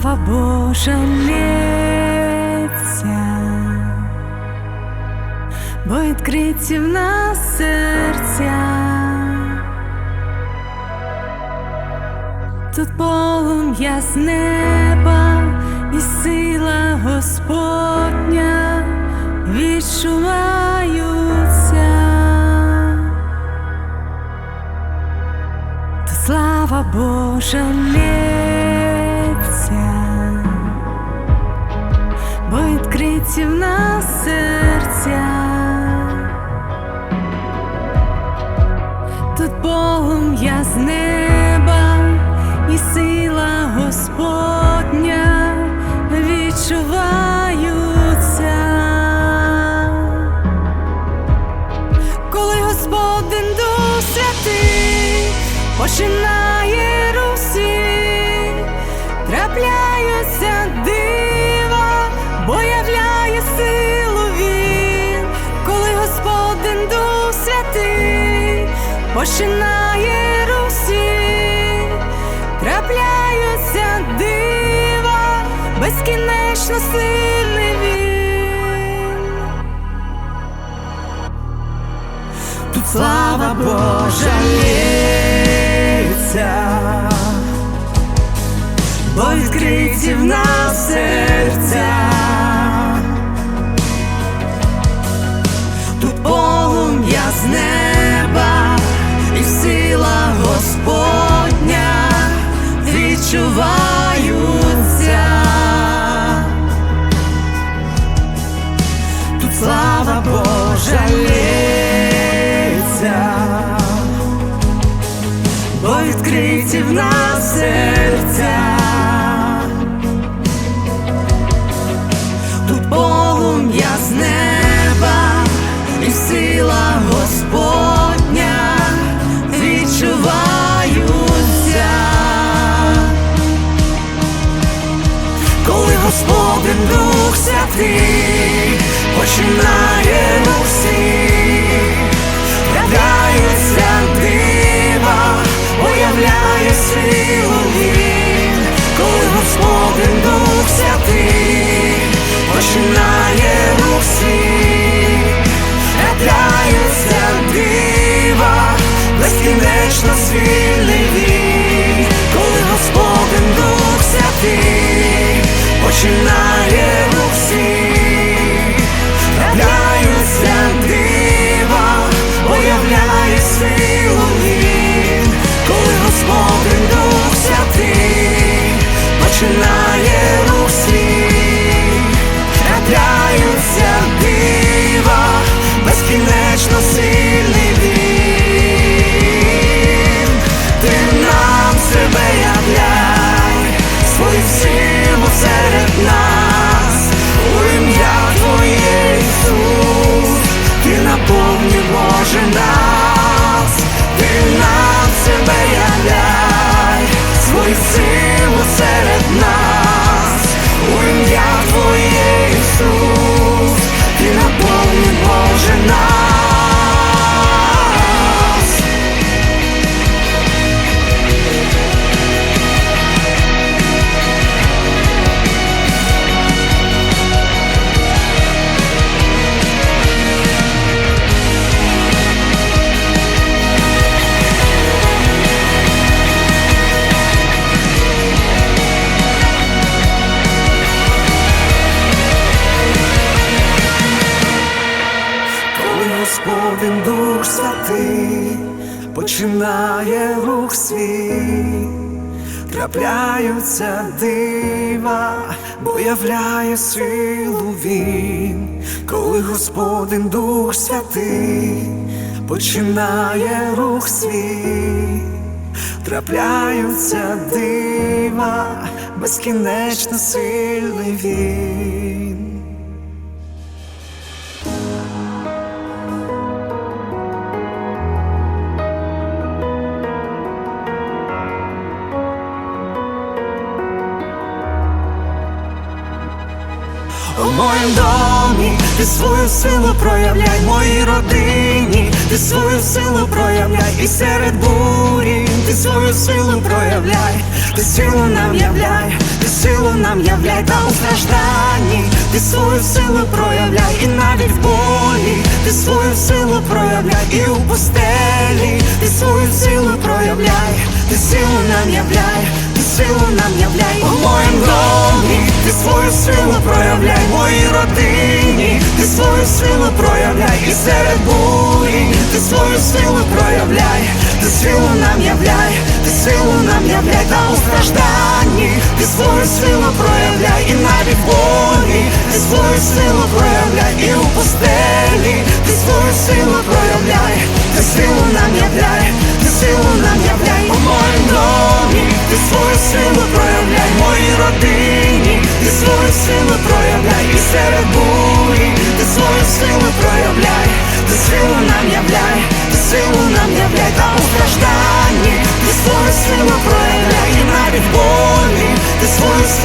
Божа лється, бо відкриті в нас серця, тут полум'я з неба і сила Господня відчуваються. Тут слава Божа лється, починає русі, трапляються дива, бо являє силу він, коли Господин Дух Святий починає русі, трапляються дива, безкінечно сильний він. Тут слава Божа лється, відкриті в нас серця. Тут полум'я з неба і сила Господня відчуваються. Тут слава Божа лється, бо відкриті в нас серця. Дух Святий починає усі, Боже Господин Дух Святий починає рух свій, трапляються дива, бо силу він, коли Господин Дух Святий починає рух свій, трапляються дива, безкінечно сильний він. У моїм домі. Ти свою силу проявляй моїй родині, ти свою силу проявляй, і серед бурі, ти свою силу проявляй, ти силу нам являй, ти силу нам являй, та у стражданні, ти свою силу проявляй, і навіть в болі, ти свою силу проявляй, і у пустелі, ти свою силу проявляй, ти силу нам являй, ти силу нам являй, у моєму домі, ти свою свою силу проявляй, і серед бурі, ти свою силу проявляй, ти силу нам являй, ти силу нам являй, та у стражданні, ти свою силу проявляй, і навіть болі, ти свою силу проявляй, і у пустелі, ти свою силу проявляй, ти силу нам являй, ти силу нам являй, у моєму домі, ти свою силу проявляй, в моїй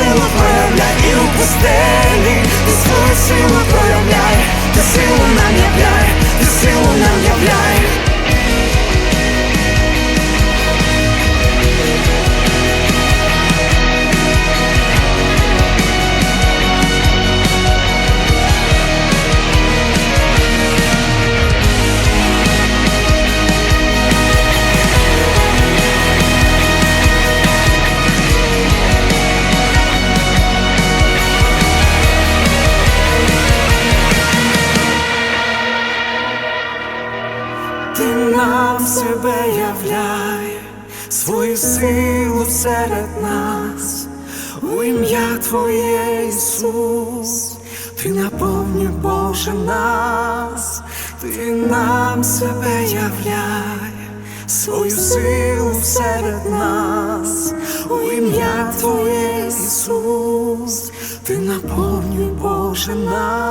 силу проявляй, і у пустелі, ти свою силу проявляй, ти силу нам являй, ти силу нам являй. Серед нас, у ім'я Твоє Ісус, Ти наповнюй Боже нас, Ти нам себе являй, свою силу серед нас, у ім'я Твоє Ісус, Ти наповнюй Боже нас.